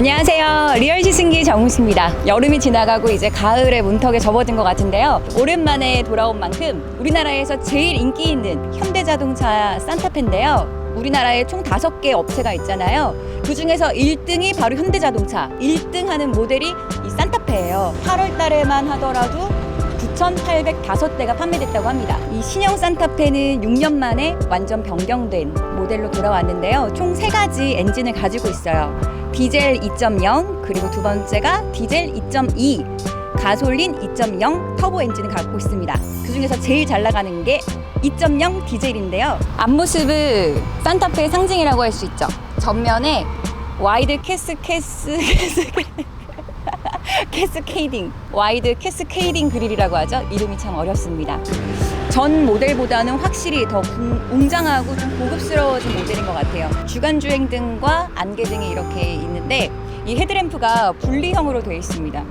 안녕하세요. 리얼 시승기 정우수입니다. 여름이 지나가고 이제 가을의 문턱에 접어든 것 같은데요. 오랜만에 돌아온 만큼 우리나라에서 제일 인기 있는 현대자동차 산타페인데요. 우리나라에 총 다섯 개 업체가 있잖아요. 그 중에서 1등이 바로 현대자동차. 1등 하는 모델이 이 산타페예요. 8월 달에만 하더라도 9,805대가 판매됐다고 합니다. 이 신형 산타페는 6년 만에 완전 변경된 모델로 돌아왔는데요. 총세 가지 엔진을 가지고 있어요. 디젤 2.0 그리고 두 번째가 디젤 2.2 가솔린 2.0 터보 엔진을 갖고 있습니다. 그 중에서 제일 잘 나가는 게 2.0 디젤인데요. 앞모습을 산타페의 상징이라고 할 수 있죠. 전면에 와이드 캐스 캐스 캐스 캐스 케이딩 와이드 캐스케이딩 그릴이라고 하죠. 이름이 참 어렵습니다. 전 모델보다는 확실히 더 웅- 웅장하고 좀 고급스러워진 모델인 것 같아요. 주간 주행 등과 안개 등이 이렇게 있는데 이 헤드램프가 분리형으로 되어 있습니다.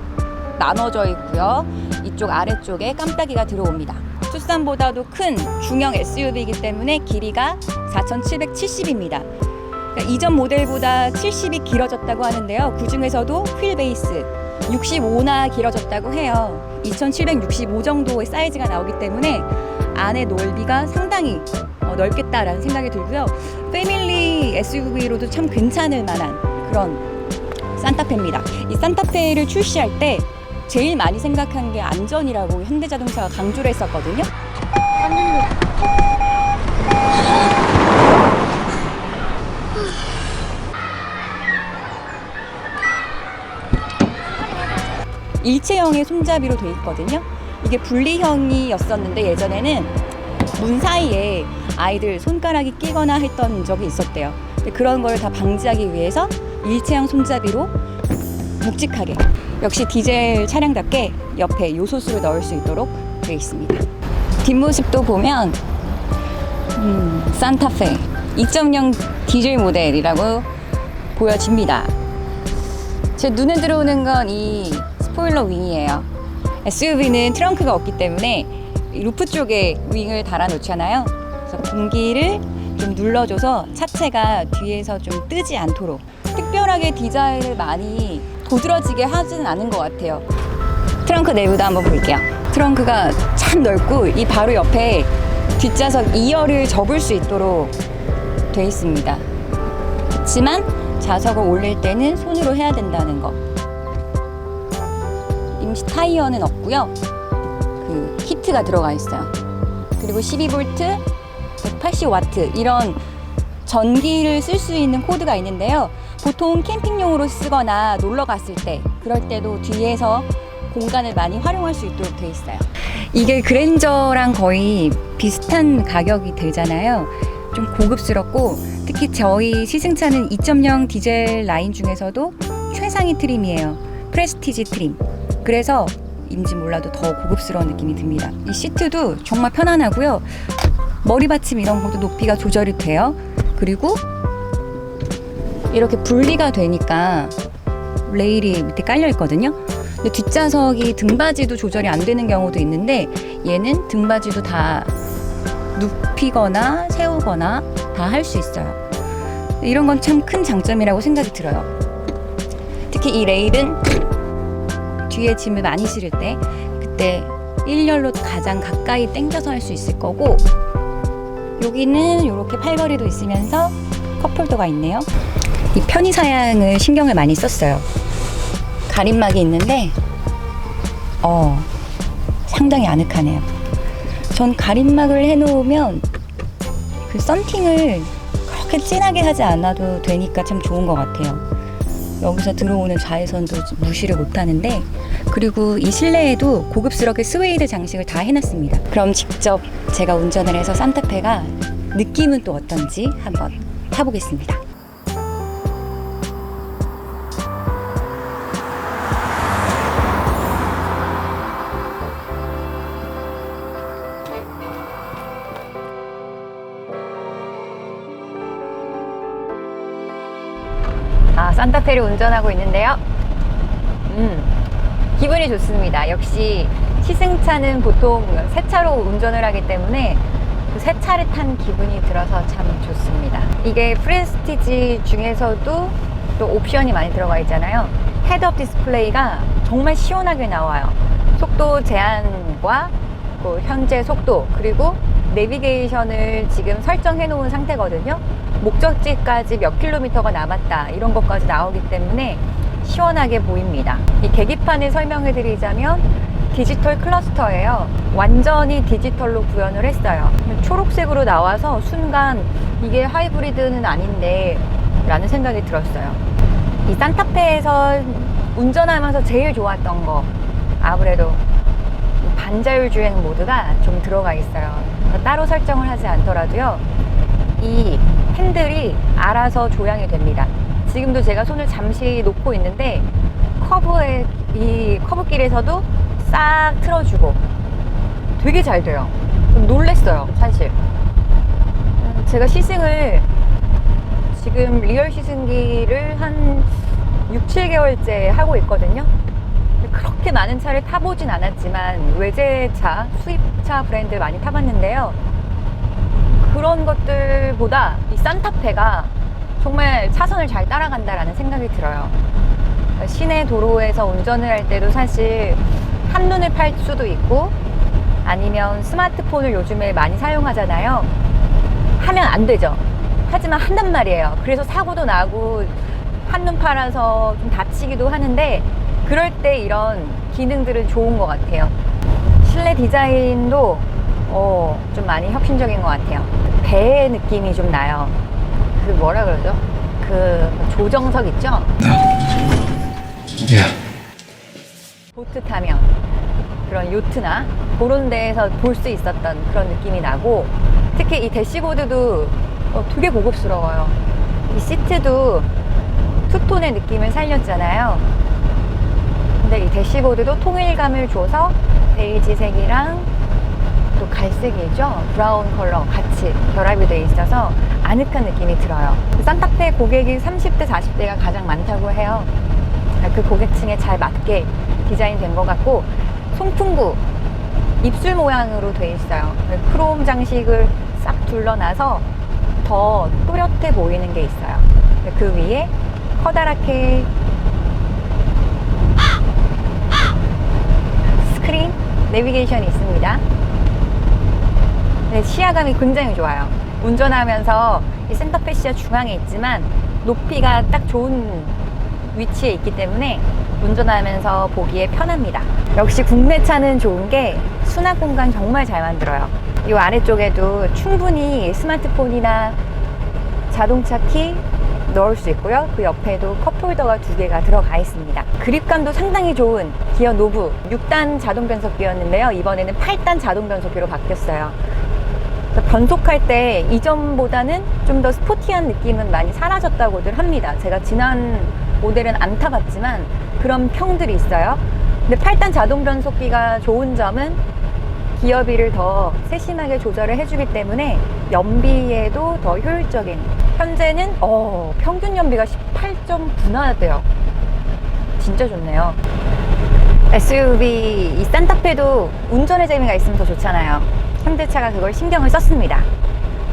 나눠져 있고요. 이쪽 아래쪽에 깜빡이가 들어옵니다. 투싼보다도 큰 중형 SUV이기 때문에 길이가 4,770입니다. 그러니까 이전 모델보다 70이 길어졌다고 하는데요. 그 중에서도 휠 베이스 65나 길어졌다고 해요. 2765 정도의 사이즈가 나오기 때문에 안의 넓이가 상당히 어, 넓겠다라는 생각이 들고요. 패밀리 SUV로도 참 괜찮을 만한 그런 산타페입니다. 이 산타페를 출시할 때 제일 많이 생각한 게 안전이라고 현대자동차가 강조를 했었거든요. 일체형의 손잡이로 돼 있거든요. 이게 분리형이었었는데 예전에는 문 사이에 아이들 손가락이 끼거나 했던 적이 있었대요. 그런 걸 다 방지하기 위해서 일체형 손잡이로 묵직하게 역시 디젤 차량답게 옆에 요소수를 넣을 수 있도록 되어 있습니다. 뒷모습도 보면 음, 산타페 2.0 디젤 모델이라고 보여집니다. 제 눈에 들어오는 건이스 포일러 윙이에요. SUV는 트렁크가 없기 때문에 이 루프 쪽에 윙을 달아 놓잖아요. 그래서 공기를 좀 눌러줘서 차체가 뒤에서 좀 뜨지 않도록 특별하게 디자인을 많이 도드라지게 하지는 않은 것 같아요. 트렁크 내부도 한번 볼게요. 트렁크가 참 넓고 이 바로 옆에 뒷좌석 2열을 접을 수 있도록 돼 있습니다. 그렇지만 좌석을 올릴 때는 손으로 해야 된다는 거. 임시 타이어는 없고요. 그 히트가 들어가 있어요. 그리고 12V, 180W 이런 전기를 쓸 수 있는 코드가 있는데요. 보통 캠핑용으로 쓰거나 놀러 갔을 때 그럴 때도 뒤에서 공간을 많이 활용할 수 있도록 돼 있어요. 이게 그랜저랑 거의 비슷한 가격이 되잖아요. 좀 고급스럽고 특히 저희 시승차는 2.0 디젤 라인 중에서도 최상위 트림이에요. 프레스티지 트림. 그래서 인지 몰라도 더 고급스러운 느낌이 듭니다. 이 시트도 정말 편안하고요. 머리 받침 이런 것도 높이가 조절이 돼요. 그리고 이렇게 분리가 되니까 레일이 밑에 깔려 있거든요. 근데 뒷좌석이 등받이도 조절이 안 되는 경우도 있는데 얘는 등받이도 다 눕히거나 세우거나 다 할 수 있어요. 이런 건 참 큰 장점이라고 생각이 들어요. 특히 이 레일은 뒤에 짐을 많이 실을 때 그때 1열로 가장 가까이 당겨서 할 수 있을 거고 여기는 이렇게 팔걸이도 있으면서 컵홀더가 있네요. 이 편의 사양을 신경을 많이 썼어요. 가림막이 있는데 어 상당히 아늑하네요. 전 가림막을 해놓으면 그 썬팅을 그렇게 진하게 하지 않아도 되니까 참 좋은 것 같아요. 여기서 들어오는 자외선도 무시를 못하는데 그리고 이 실내에도 고급스럽게 스웨이드 장식을 다 해놨습니다. 그럼 직접 제가 운전을 해서 산타페가 느낌은 또 어떤지 한번 타보겠습니다. 산타페를 운전하고 있는데요. 음, 기분이 좋습니다. 역시 시승차는 보통 새 차로 운전을 하기 때문에 그새 차를 탄 기분이 들어서 참 좋습니다. 이게 프레스티지 중에서도 또 옵션이 많이 들어가 있잖아요. 헤드업 디스플레이가 정말 시원하게 나와요. 속도 제한과 그 현재 속도 그리고 내비게이션을 지금 설정해 놓은 상태거든요. 목적지까지 몇 킬로미터가 남았다 이런 것까지 나오기 때문에 시원하게 보입니다. 이 계기판을 설명해 드리자면 디지털 클러스터예요. 완전히 디지털로 구현을 했어요. 초록색으로 나와서 순간 이게 하이브리드는 아닌데 라는 생각이 들었어요. 이 산타페에서 운전하면서 제일 좋았던 거 아무래도 이 반자율 주행 모드가 좀 들어가 있어요. 따로 설정을 하지 않더라도요. 이 핸들이 알아서 조향이 됩니다. 지금도 제가 손을 잠시 놓고 있는데 커브에 이 커브길에서도 싹 틀어주고 되게 잘 돼요. 좀 놀랬어요, 사실. 음, 제가 시승을 지금 리얼 시승기를 한 6, 7개월째 하고 있거든요. 그렇게 많은 차를 타보진 않았지만 외제차, 수입차 브랜드 많이 타봤는데요. 그런 것들보다 이 산타페가 정말 차선을 잘 따라간다라는 생각이 들어요. 시내 도로에서 운전을 할 때도 사실 한눈을 팔 수도 있고 아니면 스마트폰을 요즘에 많이 사용하잖아요. 하면 안 되죠. 하지만 한단 말이에요. 그래서 사고도 나고 한눈 팔아서 좀 다치기도 하는데 그럴 때 이런 기능들은 좋은 것 같아요. 실내 디자인도 어, 좀 많이 혁신적인 것 같아요. 배 느낌이 좀 나요. 그 뭐라 그러죠? 그 조정석 있죠? 예. 보트 타면 그런 요트나 그런 데에서 볼 수 있었던 그런 느낌이 나고 특히 이 대시보드도 어, 되게 고급스러워요. 이 시트도 투톤의 느낌을 살렸잖아요. 근데 이 대시보드도 통일감을 줘서 베이지색이랑 또 갈색이죠. 브라운 컬러 같이 결합이 돼 있어서 아늑한 느낌이 들어요. 산타페 고객이 30대, 40대가 가장 많다고 해요. 그 고객층에 잘 맞게 디자인된 것 같고 송풍구 입술 모양으로 돼 있어요. 크롬 장식을 싹 둘러놔서 더 또렷해 보이는 게 있어요. 그 위에 커다랗게 스크린 내비게이션이 있습니다. 네, 시야감이 굉장히 좋아요. 운전하면서 이 센터페시아 중앙에 있지만 높이가 딱 좋은 위치에 있기 때문에 운전하면서 보기에 편합니다. 역시 국내 차는 좋은 게 수납 공간 정말 잘 만들어요. 이 아래쪽에도 충분히 스마트폰이나 자동차 키 넣을 수 있고요. 그 옆에도 컵홀더가 두 개가 들어가 있습니다. 그립감도 상당히 좋은 기어 노브 6단 자동 변속기였는데요. 이번에는 8단 자동 변속기로 바뀌었어요. 변속할 때 이전보다는 좀 더 스포티한 느낌은 많이 사라졌다고들 합니다. 제가 지난 모델은 안 타봤지만 그런 평들이 있어요. 근데 8단 자동 변속기가 좋은 점은 기어비를 더 세심하게 조절을 해주기 때문에 연비에도 더 효율적인 현재는 어, 평균 연비가 18.9나 돼요. 진짜 좋네요. SUV 이 산타페도 운전의 재미가 있으면 더 좋잖아요. 현대차가 그걸 신경을 썼습니다.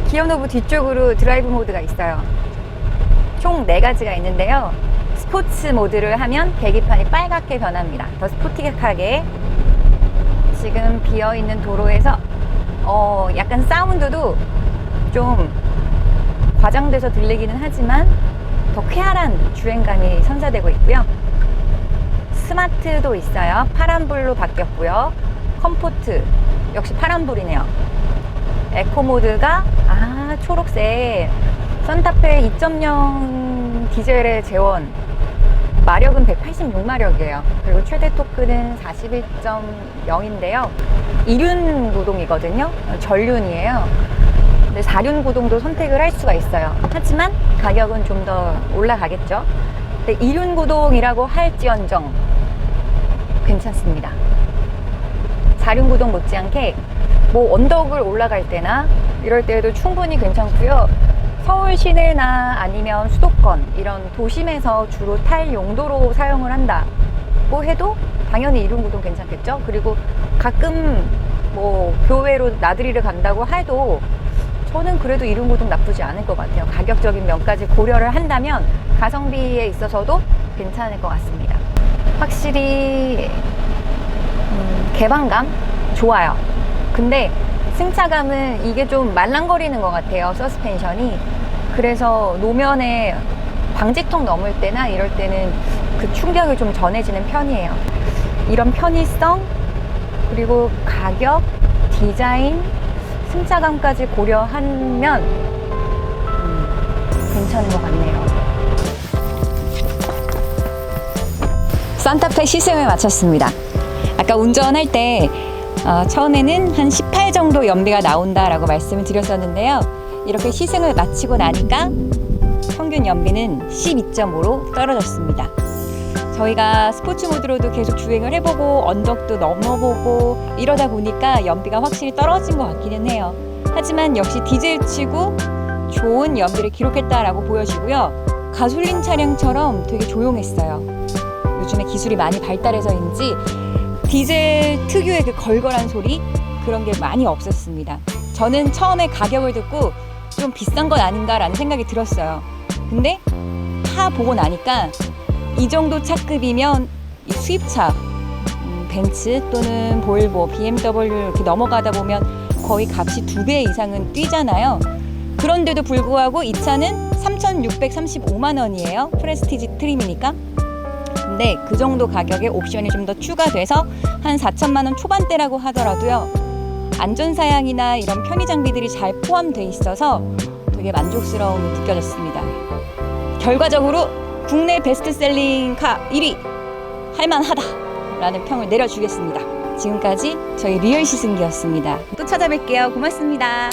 기어노브 뒤쪽으로 드라이브 모드가 있어요. 총 4가지가 있는데요. 스포츠 모드를 하면 계기판이 빨갛게 변합니다. 더 스포티하게 지금 비어 있는 도로에서 어 약간 사운드도 좀 과장돼서 들리기는 하지만 더 쾌활한 주행감이 선사되고 있고요. 스마트도 있어요. 파란불로 바뀌었고요. 컴포트 역시 파란불이네요. 에코 모드가 아 초록색 산타페 2.0 디젤의 재원 마력은 186마력이에요. 그리고 최대 토크는 41.0인데요. 이륜 구동이거든요. 전륜이에요. 근데 4륜 구동도 선택을 할 수가 있어요. 하지만 가격은 좀 더 올라가겠죠. 근데 2륜 구동이라고 할지언정 괜찮습니다. 4륜 구동 못지않게 뭐 언덕을 올라갈 때나 이럴 때에도 충분히 괜찮고요. 서울 시내나 아니면 수도권 이런 도심에서 주로 탈 용도로 사용을 한다고 해도 당연히 이륜 구동 괜찮겠죠. 그리고 가끔 뭐 교외로 나들이를 간다고 해도 저는 그래도 이륜고등 나쁘지 않을 것 같아요. 가격적인 면까지 고려를 한다면 가성비에 있어서도 괜찮을 것 같습니다. 확실히 음, 개방감 좋아요. 근데 승차감은 이게 좀 말랑거리는 것 같아요. 서스펜션이. 그래서 노면에 방지턱 넘을 때나 이럴 때는 그 충격이 좀 전해지는 편이에요. 이런 편의성 그리고 가격, 디자인, 승차감까지 고려하면 음, 괜찮은 것 같네요. 산타페 시승을 마쳤습니다. 아까 운전할 때 어, 처음에는 한 18 정도 연비가 나온다라고 말씀을 드렸었는데요. 이렇게 시승을 마치고 나니까 평균 연비는 12.5로 떨어졌습니다. 저희가 스포츠 모드로도 계속 주행을 해보고 언덕도 넘어보고 이러다 보니까 연비가 확실히 떨어진 것 같기는 해요. 하지만 역시 디젤 치고 좋은 연비를 기록했다라고 보여지고요. 가솔린 차량처럼 되게 조용했어요. 요즘에 기술이 많이 발달해서인지 디젤 특유의 그 걸걸한 소리 그런 게 많이 없었습니다. 저는 처음에 가격을 듣고 좀 비싼 건 아닌가라는 생각이 들었어요. 근데 타 보고 나니까 이 정도 차급이면 이 수입차 음, 벤츠 또는 볼보, BMW 이렇게 넘어가다 보면 거의 값이 두 배 이상은 뛰잖아요. 그런데도 불구하고 이 차는 3,635만 원이에요. 프레스티지 트림이니까. 근데 그 정도 가격에 옵션이 좀 더 추가돼서 한 4천만 원 초반대라고 하더라도요. 안전 사양이나 이런 편의 장비들이 잘 포함돼 있어서 되게 만족스러움이 느껴졌습니다. 결과적으로 국내 베스트셀링 카 1위 할만하다라는 평을 내려주겠습니다. 지금까지 저희 리얼 시승기였습니다. 또 찾아뵐게요. 고맙습니다.